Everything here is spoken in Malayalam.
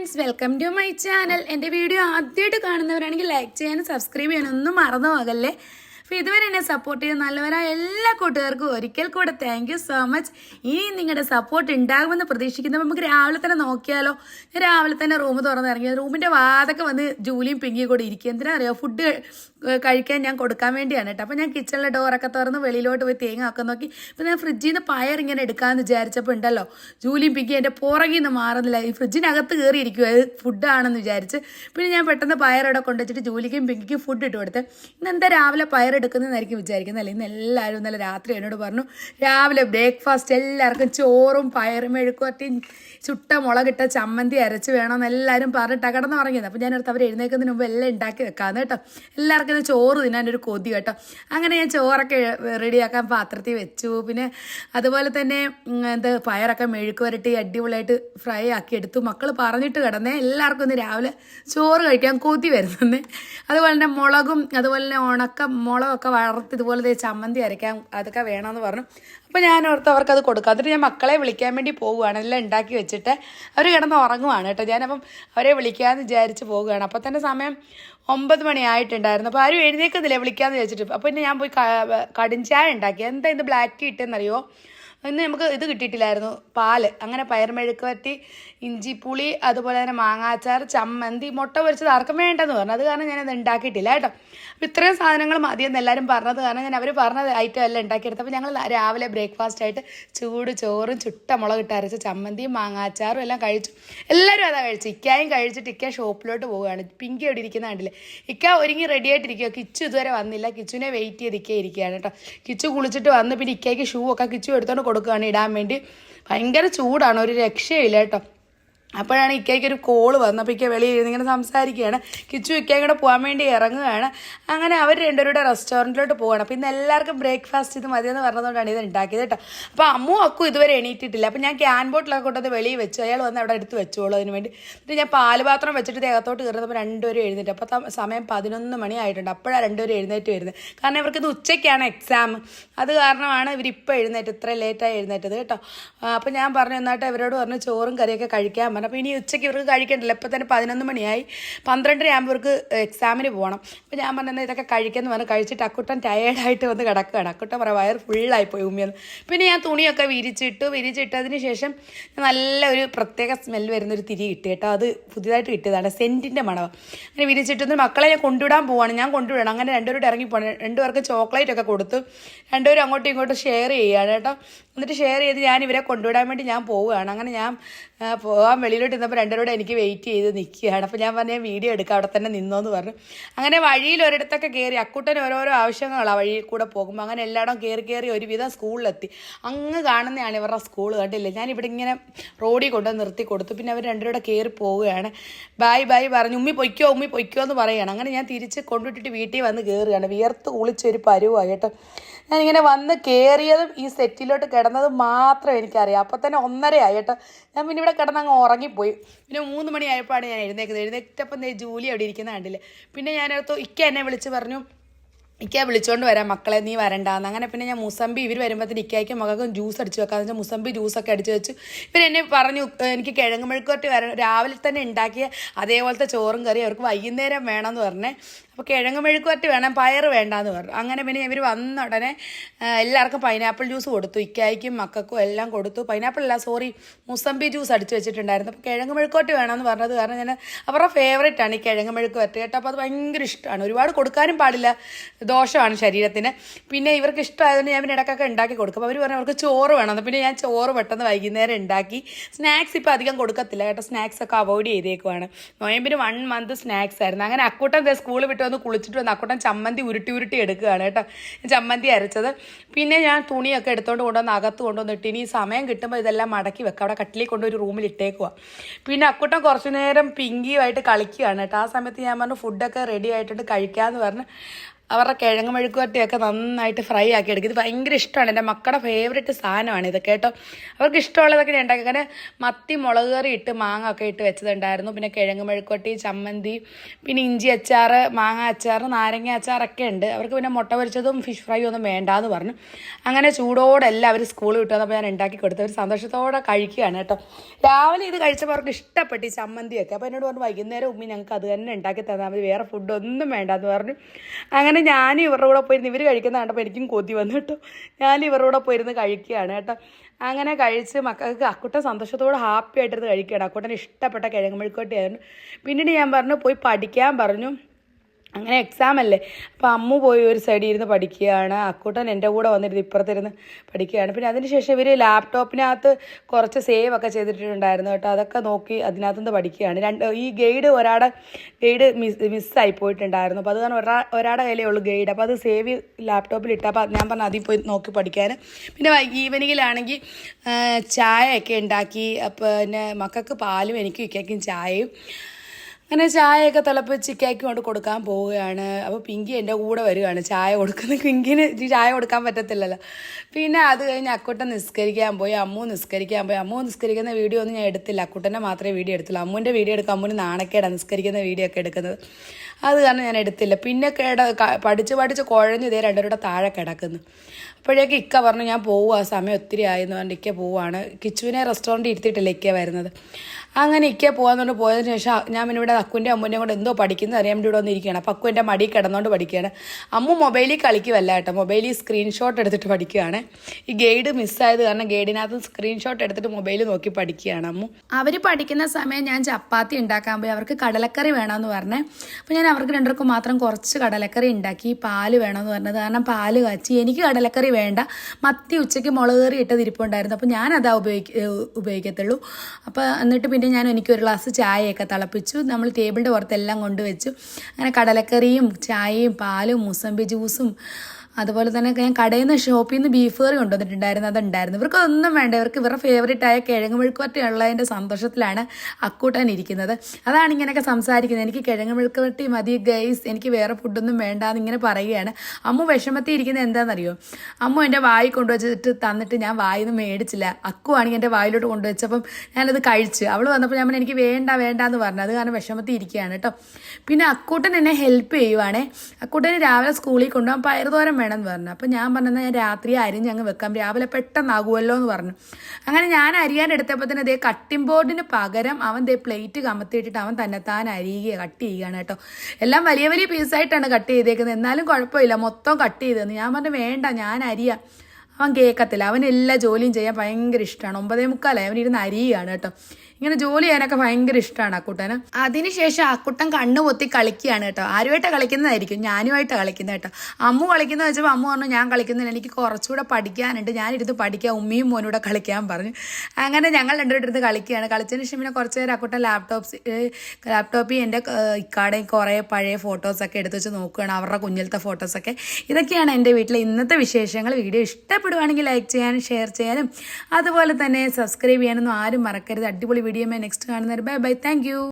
Friends welcome to my channel എന്റെ വീഡിയോ ആദ്യമായിട്ട് കാണുന്നവരാണെങ്കിൽ ലൈക്ക് ചെയ്യാനും സബ്സ്ക്രൈബ് ചെയ്യാനും ഒന്നും മറന്നു പോകല്ലേ? അപ്പോൾ ഇതുവരെ എന്നെ സപ്പോർട്ട് ചെയ്ത നല്ലവരായ എല്ലാ കൂട്ടുകാർക്കും ഒരിക്കൽ കൂടെ താങ്ക് യു സോ മച്ച് ഇനി നിങ്ങളുടെ സപ്പോർട്ട് ഉണ്ടാകുമെന്ന് പ്രതീക്ഷിക്കുന്നു നമുക്ക് രാവിലെ തന്നെ നോക്കിയാലോ? രാവിലെ തന്നെ റൂം തുറന്ന് ഇറങ്ങി റൂമിന്റെ വാതൊക്കെ വന്ന് ജൂലിയും പിങ്കിയും കൂടി ഇരിക്കും. എന്തിനാ അറിയോ? ഫുഡ് കഴിക്കാൻ ഞാൻ കൊടുക്കാൻ വേണ്ടിയാണ് കേട്ടോ. അപ്പോൾ ഞാൻ കിച്ചണിലെ ഡോറൊക്കെ തുറന്ന് വെളിയിലോട്ട് പോയി തേങ്ങ ഒക്കെ നോക്കി. അപ്പോൾ ഞാൻ ഫ്രിഡ്ജിൽ നിന്ന് പയർ ഇങ്ങനെ എടുക്കാമെന്ന് വിചാരിച്ചപ്പോൾ ഉണ്ടല്ലോ? ജൂലിയും പിങ്കി എന്റെ പുറകിൽ നിന്ന് മാറുന്നില്ല. ഈ ഫ്രിഡ്ജിനകത്ത് കയറിയിരിക്കും അത് ഫുഡാണെന്ന് വിചാരിച്ച്. പിന്നെ ഞാൻ പെട്ടെന്ന് പയർ ഇവിടെ കൊണ്ടുവച്ചിട്ട് ജൂലിക്കും പിങ്കിക്കും ഫുഡ് ഇട്ട് കൊടുത്ത്. ഇന്ന് എന്താ രാവിലെ പയർ എടുക്കുന്നതെന്നായിരിക്കും വിചാരിക്കുന്നത്. അല്ലെങ്കിൽ എല്ലാവരും ഇന്നലെ രാത്രി എന്നോട് പറഞ്ഞു രാവിലെ ബ്രേക്ക്ഫാസ്റ്റ് എല്ലാവർക്കും ചോറും പയറും മെഴുക്കുവരട്ടിയും ചുട്ട മുളകിട്ട ചമ്മന്തി അരച്ച് വേണമെന്ന് എല്ലാവരും പറഞ്ഞിട്ടാണ് കിടന്ന് ഉറങ്ങിയത് അപ്പോൾ ഞാൻ അടുത്ത് അവർ എഴുന്നേൽക്കുന്നതിന് മുമ്പ് എല്ലാം ഉണ്ടാക്കി വെക്കാമെന്ന് കേട്ടോ. എല്ലാവർക്കും ഇത് ചോറ് തിന്നാനൊരു കൊതി കേട്ടോ. അങ്ങനെ ഞാൻ ചോറൊക്കെ റെഡിയാക്കാൻ പാത്രത്തിൽ വെച്ചു. പിന്നെ അതുപോലെ തന്നെ എന്താ പയറൊക്കെ മെഴുക്ക് വരട്ടി അടിപൊളിയായിട്ട് ഫ്രൈ ആക്കി എടുത്തു. മക്കൾ പറഞ്ഞിട്ട് കിടന്നേ എല്ലാവർക്കും ഇന്ന് രാവിലെ ചോറ് കഴിക്കാൻ കൊതി വരുന്നേ അതുപോലെ തന്നെ മുളകും അതുപോലെ തന്നെ ഉണക്ക മുളകൊക്കെ വറുത്ത് ഇതുപോലെ ദേ ചമ്മന്തി അരയ്ക്കാൻ അതൊക്കെ വേണമെന്ന് പറഞ്ഞു. അപ്പോൾ ഞാൻ ഓർത്ത് അവർക്ക് അത് കൊടുക്കാം. എന്നിട്ട് ഞാൻ മക്കളെ വിളിക്കാൻ വേണ്ടി പോവുകയാണ്. എല്ലാം ഉണ്ടാക്കി വെച്ചിട്ട് അവർ കിടന്ന് ഉറങ്ങുവാണ് കേട്ടോ. ഞാനപ്പം അവരെ വിളിക്കാമെന്ന് വിചാരിച്ച് പോവുകയാണ്. അപ്പോൾ തന്നെ സമയം ഒമ്പത് മണി ആയിട്ടുണ്ടായിരുന്നു. അപ്പോൾ ആരും എഴുന്നേക്കുന്നില്ല വിളിക്കാമെന്ന് വിചാരിച്ചിട്ട്. അപ്പോൾ പിന്നെ ഞാൻ പോയി കടും ചായ ഉണ്ടാക്കി. എന്താ ഇന്ന് ബ്ലാക്ക് ടീ ഇട്ടെന്നറിയോ? ഇന്ന് നമുക്ക് ഇത് കിട്ടിയിട്ടില്ലായിരുന്നു. പാൽ. അങ്ങനെ പയർമെഴുക്ക് വരട്ടി ഇഞ്ചിപ്പുളി അതുപോലെ തന്നെ മാങ്ങാച്ചാർ ചമ്മന്തി മുട്ട പൊരിച്ചത് ആർക്കും വേണ്ടെന്ന് പറഞ്ഞു. അത് കാരണം ഞാനത് ഉണ്ടാക്കിയിട്ടില്ല കേട്ടോ. അപ്പോൾ ഇത്രയും സാധനങ്ങൾ മതിയെന്ന് എല്ലാവരും പറഞ്ഞത് കാരണം ഞാൻ അവർ പറഞ്ഞ ഐറ്റം എല്ലാം ഉണ്ടാക്കിയെടുത്തപ്പോൾ ഞങ്ങൾ രാവിലെ ബ്രേക്ക്ഫാസ്റ്റ് ആയിട്ട് ചൂട് ചോറും ചുട്ട മുളകിട്ട് അരച്ച ചമ്മന്തിയും മാങ്ങാച്ചാറും എല്ലാം കഴിച്ചു. എല്ലാവരും അതാ കഴിച്ചു ഇക്കായും കഴിച്ചിട്ട് ഇക്ക ഷോപ്പിലോട്ട് പോവുകയാണ്. പിങ്കി അവിടെ ഇരിക്കുന്ന കണ്ടില്ലേ? ഇക്ക ഒരുങ്ങി റെഡി ആയിട്ടിരിക്കുക കിച്ചു ഇതുവരെ വന്നില്ല. കിച്ചുവിനെ വെയിറ്റ് ചെയ്ത് ഇരിക്കുകയാണ് കേട്ടോ. കിച്ചു കുളിച്ചിട്ട് വന്ന് പിന്നെ ഇക്കയ്ക്ക് ഷൂ ഒക്കെ കിച്ചു എടുത്തോണ്ട് കൊടുക്കുകയാണ് ഇടാൻ വേണ്ടി. ഭയങ്കര ചൂടാണ്. ഒരു രക്ഷയില്ല കേട്ടോ. അപ്പോഴാണ് ഇക്കയ്ക്ക് ഒരു കോൾ വന്നത്. അപ്പോൾ ഇക്ക വെളിയിൽ ഇരുന്നിങ്ങനെ സംസാരിക്കുകയാണ്. കിച്ചു ഇക്കയും കൂടെ പോകാൻ വേണ്ടി ഇറങ്ങുകയാണ്. അങ്ങനെ അവർ രണ്ടുപേരുടെ റെസ്റ്റോറന്റിലോട്ട് പോവുകയാണ്. അപ്പോൾ ഇന്ന് എല്ലാവർക്കും ബ്രേക്ക്ഫാസ്റ്റ് ഇത് മതിയെന്ന് പറഞ്ഞതുകൊണ്ടാണ് ഇത് ഉണ്ടാക്കിയത് കേട്ടോ. അപ്പോൾ അമ്മു അക്കു ഇതുവരെ എണീറ്റിട്ടില്ല. അപ്പോൾ ഞാൻ ക്യാൻ ബോട്ടിലൊക്കെ കൊണ്ടത് വെളിയിൽ വെച്ചു. അയാൾ വന്ന് അവിടെ എടുത്ത് വെച്ചോളൂ അതിന് വേണ്ടി. എന്നിട്ട് ഞാൻ പാൽ പാത്രം വെച്ചിട്ട് ദേഹത്തോട്ട് കയറുന്നപ്പോൾ രണ്ടുപേരും എഴുന്നേറ്റ്. അപ്പോൾ സമയം പതിനൊന്ന് മണി ആയിട്ടുണ്ട് അപ്പോഴാണ് രണ്ടുപേരും എഴുന്നേറ്റ് വരുന്നത്. കാരണം ഇവർക്ക് ഇത് ഉച്ചയ്ക്കാണ് എക്സാം അത് കാരണമാണ് ഇവരിപ്പോൾ എഴുന്നേറ്റ് ഇത്ര ലേറ്റായി എഴുന്നേറ്റത് കേട്ടോ. അപ്പോൾ ഞാൻ പറഞ്ഞു എന്നിട്ട് ഇവരോട് പറഞ്ഞു ചോറും കറിയൊക്കെ കഴിക്കാൻ പറഞ്ഞു അപ്പോൾ ഇനി ഉച്ചയ്ക്ക് ഇവർക്ക് കഴിക്കണ്ടല്ലോ. ഇപ്പോൾ തന്നെ പതിനൊന്ന് മണിയായി. പന്ത്രണ്ടര ആകുമ്പോൾ ഇവർക്ക് എക്സാമിന് പോകണം. അപ്പോൾ ഞാൻ പറഞ്ഞാൽ "എന്നാ ഇതൊക്കെ കഴിക്കുന്ന പറഞ്ഞു കഴിച്ചിട്ട് അക്കുട്ടൻ ടയേർഡായിട്ട് വന്ന് കിടക്കുകയാണ്. അക്കുട്ടൻ പറയാം വയർ ഫുള്ളായി പോയി ഉമ്മിയെന്ന് പിന്നെ ഞാൻ തുണിയൊക്കെ വിരിച്ചിട്ടു. വിരിച്ചിട്ടതിന് ശേഷം നല്ല ഒരു പ്രത്യേക സ്മെൽ വരുന്നൊരു തിരി കിട്ടി കേട്ടോ. അത് പുതിയതായിട്ട് കിട്ടിയതാണ്. സെന്റിന്റെ മണവ്. അങ്ങനെ വിരിച്ചിട്ടൊന്ന് മക്കളെ ഞാൻ കൊണ്ടുവിടാൻ പോവാണ്. ഞാൻ കൊണ്ടുവിടണം. അങ്ങനെ രണ്ടുപേരോട് ഇറങ്ങി പോകണം രണ്ടുപേർക്ക് ചോക്ലേറ്റ് ഒക്കെ കൊടുത്തു. രണ്ടുപേരും അങ്ങോട്ടും ഇങ്ങോട്ടും ഷെയർ ചെയ്യുകയാണ് കേട്ടോ. എന്നിട്ട് ഷെയർ ചെയ്ത് ഞാൻ ഇവരെ കൊണ്ടുവിടാൻ വേണ്ടി ഞാൻ പോവുകയാണ്. അങ്ങനെ ഞാൻ പോകാൻ വെളിയിലോട്ട് ഇന്നപ്പോൾ രണ്ടുപേരോട് എനിക്ക് വെയിറ്റ് ചെയ്ത് നിൽക്കുകയാണ് അപ്പോൾ ഞാൻ പറഞ്ഞു വീഡിയോ എടുക്കാം. അവിടെ തന്നെ നിന്നോന്ന് പറഞ്ഞു. അങ്ങനെ വഴിയിൽ ഒരിടത്തൊക്കെ കയറി അക്കൂട്ടൻ ഓരോരോ ആവശ്യങ്ങളാണ് വഴി കൂടെ പോകുമ്പോൾ അങ്ങനെ എല്ലായിടം കയറി കയറി ഒരുവിധം സ്കൂളിലെത്തി അങ്ങ് കാണുന്നതാണ് ഇവരുടെ സ്കൂൾ കണ്ടില്ലേ? ഞാനിവിടെ ഇങ്ങനെ റോഡിൽ കൊണ്ട് നിർത്തി കൊടുത്തു. പിന്നെ അവർ രണ്ടുപേരുടെ കയറി പോവുകയാണ്. ബായ് ബായ് പറഞ്ഞു. ഉമ്മി പൊയ്ക്കോ ഉമ്മി പൊയ്ക്കോ എന്ന് പറയുകയാണ്. അങ്ങനെ ഞാൻ തിരിച്ച് കൊണ്ടുവിട്ടിട്ട് വീട്ടിൽ വന്ന് കയറുകയാണ് വിയർത്ത് കുളിച്ചൊരു പരുവായി കേട്ടോ ഞാനിങ്ങനെ വന്ന് കയറിയതും ഈ സെറ്റിലോട്ട് കിടന്നതും മാത്രം എനിക്കറിയാം. അപ്പോൾ തന്നെ ഒന്നരയായി കേട്ടോ. ഞാൻ പിന്നെ ഇവിടെ കിടന്ന് അങ്ങ് ഉറങ്ങിപ്പോയി. പിന്നെ മൂന്ന് മണി ആയപ്പോഴാണ് ഞാൻ എഴുന്നേക്കുന്നത് എഴുന്നേറ്റപ്പം ജൂലി അവിടെ ഇരിക്കുന്ന കണ്ടില്ല? പിന്നെ ഞാനടുത്ത് ഇക്ക എന്നെ വിളിച്ച് പറഞ്ഞു ഇക്ക വിളിച്ചുകൊണ്ട് വരാം മക്കളെ നീ വരണ്ടാന്ന്. അങ്ങനെ പിന്നെ ഞാൻ മുസമ്പി ഇവർ വരുമ്പോഴത്തേന് ഇക്കായ്ക്ക് മകൾക്കും ജ്യൂസ് അടിച്ച് വെക്കാന്ന് വെച്ചാൽ മുസമ്പി ജ്യൂസൊക്കെ അടിച്ച് വെച്ചു പിന്നെ എന്നെ പറഞ്ഞു എനിക്ക് കിഴങ്ങ് മെഴുക്കുവരട്ടി വരണം രാവിലെ തന്നെ ഉണ്ടാക്കിയ അതേപോലത്തെ ചോറും കറിയും അവർക്ക് വൈകുന്നേരം വേണമെന്ന് പറഞ്ഞേ അപ്പോൾ കിഴങ്ങ് മെഴുക്കുവരട്ടി വേണം പയർ വേണ്ടാന്ന് പറഞ്ഞു. അങ്ങനെ പിന്നെ ഇവർ വന്ന ഉടനെ എല്ലാവർക്കും പൈനാപ്പിൾ ജ്യൂസ് കൊടുത്തു. ഇക്കായ്ക്കും മക്കൾക്കും എല്ലാം കൊടുത്തു. പൈനാപ്പിൾ അല്ല സോറി മുസമ്പി ജ്യൂസ് അടിച്ച് വെച്ചിട്ടുണ്ടായിരുന്നു. അപ്പോൾ കിഴങ്ങ് മെഴുക്കുവരട്ടി വേണമെന്ന് പറഞ്ഞത് കാരണം ഞാൻ അവരുടെ ഫേവറേറ്റ് ആണ് ഈ കിഴങ്ങ് മെഴുക്കുവരട്ടി കേട്ടോ. അപ്പോൾ അത് ഭയങ്കര ഇഷ്ടമാണ്. ഒരുപാട് കൊടുക്കാനും പാടില്ല. ദോഷമാണ് ശരീരത്തിന്. പിന്നെ ഇവർക്ക് ഇഷ്ടമായതുകൊണ്ട് ഞാൻ പിന്നെ ഇടയ്ക്കൊക്കെ ഉണ്ടാക്കി കൊടുക്കും. അവർ പറഞ്ഞു അവർക്ക് ചോറ് വേണമെന്ന് പിന്നെ ഞാൻ ചോറ് പെട്ടെന്ന് വൈകുന്നേരം ഉണ്ടാക്കി. സ്നാക്സ് ഇപ്പോൾ അധികം കൊടുക്കത്തില്ല കേട്ടോ. സ്നാക്സ് ഒക്കെ അവോയ്ഡ് ചെയ്തേക്കുവാണ്. നോയമ്പിന് വൺ മന്ത് സ്നാക്സ് ആയിരുന്നു. അങ്ങനെ അക്കൂട്ടം സ്കൂളിൽ വിട്ട് വന്ന് കുളിച്ചിട്ട് വന്ന് അക്കൂട്ടൻ ചമ്മന്തി ഉരുട്ടി ഉരുട്ടി എടുക്കുകയാണ് കേട്ടോ. ചമ്മന്തി അരച്ചത്. പിന്നെ ഞാൻ തുണിയൊക്കെ എടുത്തുകൊണ്ട് കൊണ്ടുവന്ന് അകത്ത് കൊണ്ടുവന്നിട്ട് ഇനി സമയം കിട്ടുമ്പോൾ ഇതെല്ലാം മടക്കി വെക്കാം. അവിടെ കട്ടിലിൽ കൊണ്ടൊരു റൂമിൽ ഇട്ടേക്കുക പിന്നെ അക്കൂട്ടൻ കുറച്ച് നേരം പിങ്കിയുമായിട്ട് കളിക്കുകയാണ് കേട്ടോ. ആ സമയത്ത് ഞാൻ പറഞ്ഞു ഫുഡൊക്കെ റെഡി ആയിട്ടുണ്ട് കഴിക്കാമെന്ന് പറഞ്ഞ് അവരുടെ കിഴങ്ങ് മെഴുക്കുവരട്ടിയൊക്കെ നന്നായിട്ട് ഫ്രൈ ആക്കി എടുക്കും. ഇത് ഭയങ്കര ഇഷ്ടമാണ്. എന്റെ മക്കളുടെ ഫേവറേറ്റ് സാധനമാണ് ഇതൊക്കെ കേട്ടോ. അവർക്ക് ഇഷ്ടമുള്ളതൊക്കെ ഞാൻ ഉണ്ടാക്കി. അങ്ങനെ മത്തി മുളക് കറി ഇട്ട് മാങ്ങ ഒക്കെ ഇട്ട് വെച്ചതുണ്ടായിരുന്നു. പിന്നെ കിഴങ്ങ് മെഴുക്കുവട്ടി ചമ്മന്തി പിന്നെ ഇഞ്ചി അച്ചാർ മാങ്ങ അച്ചാർ നാരങ്ങ അച്ചാറൊക്കെ ഉണ്ട്. അവർക്ക് പിന്നെ മുട്ട പൊരിച്ചതും ഫിഷ് ഫ്രൈ ഒന്നും വേണ്ടാന്ന് പറഞ്ഞു. അങ്ങനെ ചൂടോടെ എല്ലാവരും സ്കൂളിൽ വിട്ടു വന്നപ്പോൾ ഞാൻ ഉണ്ടാക്കി കൊടുത്തു. അവർ സന്തോഷത്തോടെ കഴിക്കുകയാണ് കേട്ടോ. രാവിലെ ഇത് കഴിച്ചപ്പോൾ അവർക്ക് ഇഷ്ടപ്പെട്ടു ഈ ചമ്മന്തിയൊക്കെ. അപ്പോൾ എന്നോട് പറഞ്ഞു വൈകുന്നേരം ഉമ്മി ഞങ്ങൾക്ക് അത് തന്നെ ഉണ്ടാക്കി തന്നാൽ മതി. വേറെ ഫുഡ് ഒന്നും വേണ്ടെന്ന് പറഞ്ഞു. അങ്ങനെ ഞാൻ ഇവരുടെ കൂടെ പോയിരുന്ന് ഇവർ കഴിക്കുന്ന കണ്ടപ്പോൾ എനിക്കും കൊതി വന്നു കേട്ടോ. ഞാൻ ഇവരുടെ കൂടെ പോയിരുന്ന് കഴിക്കുകയാണ് കേട്ടോ. അങ്ങനെ കഴിച്ച് മക്കൾക്ക് അക്കുട്ടൻ സന്തോഷത്തോടെ ഹാപ്പി ആയിട്ടിരുന്ന് കഴിക്കുകയാണ്. അക്കുട്ടന് ഇഷ്ടപ്പെട്ട കിഴങ്ങ് ആയിരുന്നു. പിന്നീട് ഞാൻ പറഞ്ഞു പോയി പഠിക്കാൻ പറഞ്ഞു. അങ്ങനെ എക്സാം അല്ലേ? അപ്പോൾ അമ്മു പോയി ഒരു സൈഡിൽ ഇരുന്ന് പഠിക്കുകയാണ്. അക്കൂട്ടൻ എന്റെ കൂടെ വന്നിരുന്ന് ഇപ്പുറത്തിരുന്ന് പഠിക്കുകയാണ്. പിന്നെ അതിനുശേഷം ഇവർ ലാപ്ടോപ്പിനകത്ത് കുറച്ച് സേവ് ഒക്കെ ചെയ്തിട്ടുണ്ടായിരുന്നു കേട്ടോ. അതൊക്കെ നോക്കി അതിനകത്തുനിന്ന് പഠിക്കുകയാണ്. രണ്ട് ഈ ഗൈഡ് ഒരാടെ ഗൈഡ് മിസ് മിസ്സായി പോയിട്ടുണ്ടായിരുന്നു. അപ്പോൾ അത് കാരണം ഒരാ ഒരാടെ കയ്യിലേ ഉള്ളൂ ഗൈഡ് അപ്പോൾ അത് സേവ് ലാപ്ടോപ്പിൽ ഇട്ട്. അപ്പോൾ ഞാൻ പറഞ്ഞു അതിൽ പോയി നോക്കി പഠിക്കാൻ. പിന്നെ ഈവനിങ്ങിലാണെങ്കിൽ ചായയൊക്കെ ഉണ്ടാക്കി. പിന്നെ മക്കൾക്ക് പാലും എനിക്കും ഇക്കയ്ക്കും ചായയും. അങ്ങനെ ചായയൊക്കെ തിളപ്പിച്ച് കേക്ക് കൊണ്ട് കൊടുക്കാൻ പോവുകയാണ്. അപ്പോൾ പിങ്കി എന്റെ കൂടെ വരികയാണ്. ചായ കൊടുക്കുന്ന പിങ്കിന് ചായ കൊടുക്കാൻ പറ്റത്തില്ലല്ലോ. പിന്നെ അത് കഴിഞ്ഞ് അക്കുട്ടൻ നിസ്കരിക്കാൻ പോയി. അമ്മു നിസ്കരിക്കാൻ പോയി. അമ്മു നിസ്കരിക്കുന്ന വീഡിയോ ഒന്നും ഞാൻ എടുത്തില്ല. അക്കുട്ടന്റെ മാത്രമേ വീഡിയോ എടുത്തുള്ളൂ. അമ്മുവിന്റെ വീഡിയോ എടുക്കാൻ അമ്മുവിന് നാണക്കേടാണ് നിസ്കരിക്കുന്ന വീഡിയോ ഒക്കെ എടുക്കുന്നത്. അത് കാരണം ഞാൻ എടുത്തില്ല. പിന്നെ കേട പഠിച്ച് പഠിച്ച് കുഴഞ്ഞ് ഇതേ രണ്ടുപേരുടെ താഴെ കിടക്കുന്നു. അപ്പോഴേക്കും ഇക്ക പറഞ്ഞു ഞാൻ പോവുക സമയം ഒത്തിരി ആയെന്ന് പറഞ്ഞിട്ട് ഇക്ക പോവാണ്. കിച്ചുവിനെ റെസ്റ്റോറന്റ് ഇരുത്തിയിട്ടില്ല ഇക്ക വരുന്നത്. അങ്ങനെ ഇക്ക പോകാന്ന് പറഞ്ഞ് പോയതിന് ശേഷം ഞാൻ പിന്നെ ഇവിടെ അക്കുവിന്റെ അമ്മുവിന്റെ കൊണ്ട് എന്തോ പഠിക്കുന്നത് അറിയാൻ വേണ്ടി ഇവിടെ വന്നിരിക്കുകയാണ്. അപ്പം അക്കു എന്റെ മടി കിടന്നുകൊണ്ട് പഠിക്കുകയാണ്. അമ്മു മൊബൈലിൽ കളിക്കുമല്ല കേട്ടോ. മൊബൈലിൽ സ്ക്രീൻഷോട്ട് എടുത്തിട്ട് പഠിക്കുകയാണ്. ഈ ഗൈഡ് മിസ്സായത് കാരണം ഗൈഡിനകത്ത് സ്ക്രീൻഷോട്ട് എടുത്തിട്ട് മൊബൈൽ നോക്കി പഠിക്കുകയാണ് അമ്മു. അവർ പഠിക്കുന്ന സമയം ഞാൻ ചപ്പാത്തി ഉണ്ടാക്കാൻ പോയി. അവർക്ക് കടലക്കറി വേണമെന്ന് പറഞ്ഞേ. അപ്പോൾ ഞാൻ അവർക്ക് രണ്ടർക്കും മാത്രം കുറച്ച് കടലക്കറി ഉണ്ടാക്കി പാൽ വേണമെന്ന് പറഞ്ഞത്. കാരണം പാൽ കാച്ചി എനിക്ക് കടലക്കറി വേണ്ട. മത്തി ഉച്ചയ്ക്ക് മുളക് കറി ഇട്ടത് ഇരിപ്പുണ്ടായിരുന്നു. അപ്പോൾ ഞാൻ അതാ ഉപയോഗിക്ക ഉപയോഗിക്കത്തുള്ളൂ. അപ്പോൾ എന്നിട്ട് പിന്നെ ഞാൻ എനിക്ക് ഒരു ഗ്ലാസ് ചായയൊക്കെ തിളപ്പിച്ചു. നമ്മൾ ടേബിളിന്റെ പുറത്തെല്ലാം കൊണ്ടുവച്ചു. അങ്ങനെ കടലക്കറിയും ചായയും പാലും മുസമ്പി ജ്യൂസും അതുപോലെ തന്നെ ഞാൻ കടയിൽ നിന്ന് ഷോപ്പിൽ നിന്ന് ബീഫ് കറി കൊണ്ടുവന്നിട്ടുണ്ടായിരുന്നു അതുണ്ടായിരുന്നു. ഇവർക്ക് ഒന്നും വേണ്ട ഇവർക്ക് ഇവരുടെ ഫേവറേറ്റ് ആയ കിഴങ്ങ് മെഴുക്കുവരട്ടി ഉള്ളതിന്റെ സന്തോഷത്തിലാണ് അക്കൂട്ടാൻ ഇരിക്കുന്നത്. അതാണ് ഇങ്ങനെയൊക്കെ സംസാരിക്കുന്നത്. എനിക്ക് കിഴങ്ങ് മെഴുക്കുവരട്ടി മതി ഗൈസ് എനിക്ക് വേറെ ഫുഡൊന്നും വേണ്ട എന്നിങ്ങനെ പറയുകയാണ്. അമ്മു വിഷമത്തിൽ ഇരിക്കുന്നത് എന്താണെന്നറിയോ അമ്മു എന്റെ വായി കൊണ്ടുവച്ചിട്ട് തന്നിട്ട് ഞാൻ വായിൽ നിന്ന് മേടിച്ചില്ല. അക്കു ആണെങ്കിൽ എന്റെ വായിലോട്ട് കൊണ്ടുവച്ചപ്പം ഞാനത് കഴിച്ച്. അവൾ വന്നപ്പോൾ ഞാൻ എനിക്ക് വേണ്ട വേണ്ട എന്ന് പറഞ്ഞു. അത് കാരണം വിഷമത്തിൽ ഇരിക്കുകയാണ് കേട്ടോ പിന്നെ അക്കൂട്ടൻ എന്നെ ഹെൽപ്പ് ചെയ്യുവാണേ. അക്കൂട്ടന് രാവിലെ സ്കൂളിൽ കൊണ്ടുപോകാൻ പയർ വേണം. എന്ന് പറഞ്ഞു. അപ്പോൾ ഞാൻ പറഞ്ഞാൽ ഞാൻ രാത്രി അരിഞ്ഞ് അങ്ങ് വെക്കാം. രാവിലെ പെട്ടെന്നാകുമല്ലോ എന്ന് പറഞ്ഞു. അങ്ങനെ ഞാൻ അരിയാൻ എടുത്തപ്പോൾ തന്നെ ദേ കട്ടിംഗ് ബോർഡിന് പകരം അവൻ ദേ പ്ലേറ്റ് കമത്തിയിട്ടിട്ട് അവൻ തന്നെ താൻ അരിയുക കട്ട് ചെയ്യുകയാണ് കേട്ടോ. എല്ലാം വലിയ വലിയ പീസായിട്ടാണ് കട്ട് ചെയ്തേക്കുന്നത്. എന്നാലും കുഴപ്പമില്ല. മൊത്തം കട്ട് ചെയ്തതെന്ന് ഞാൻ പറഞ്ഞു വേണ്ട ഞാൻ അരിയാം. അവൻ കേൾക്കത്തില്ല അവൻ എല്ലാ ജോലിയും ചെയ്യാൻ ഭയങ്കര ഇഷ്ടമാണ് ഒമ്പതേ മുക്കാലായി. അവൻ ഇരുന്ന് അരിയുകയാണ് കേട്ടോ. ഇങ്ങനെ ജോലി ചെയ്യാനൊക്കെ ഭയങ്കര ഇഷ്ടമാണ് അക്കുട്ടന്. അതിനുശേഷം അക്കുട്ടൻ കണ്ണു പൊത്തി കളിക്കുകയാണ് കേട്ടോ. ആരുമായിട്ടാണ് കളിക്കുന്നതായിരിക്കും? ഞാനുമായിട്ട് കളിക്കുന്നത് കേട്ടോ. അമ്മു കളിക്കുന്നത് വെച്ചപ്പോൾ അമ്മു പറഞ്ഞു ഞാൻ കളിക്കുന്നില്ല. എനിക്ക് കുറച്ചുകൂടെ പഠിക്കാനുണ്ട്. ഞാനിരുന്ന് പഠിക്കാം. ഉമ്മയും മോനും കൂടെ കളിക്കാൻ പറഞ്ഞു. അങ്ങനെ ഞങ്ങൾ രണ്ടുപേരും ഇരുന്ന് കളിക്കുകയാണ്. കളിച്ചതിന് ശേഷം പിന്നെ കുറച്ച് നേരം അക്കുട്ടൻ ലാപ്ടോപ്സ് ലാപ്ടോപ്പിൽ എന്റെ ഇക്കാടെ കുറേ പഴയ ഫോട്ടോസൊക്കെ എടുത്ത് വെച്ച് നോക്കുകയാണ്. അവരുടെ കുഞ്ഞിലത്തെ ഫോട്ടോസൊക്കെ ഇതൊക്കെയാണ് എന്റെ വീട്ടിലെ ഇന്നത്തെ വിശേഷങ്ങൾ. വീഡിയോ ഇഷ്ടപ്പെടുവാണെങ്കിൽ ലൈക്ക് ചെയ്യാനും ഷെയർ ചെയ്യാനും അതുപോലെ തന്നെ സബ്സ്ക്രൈബ് ചെയ്യാനൊന്നും ആരും മറക്കരുത്. അടിപൊളി വീഡിയോ നെക്സ്റ്റ് കാണുന്നവർ ബൈ ബൈ താങ്ക്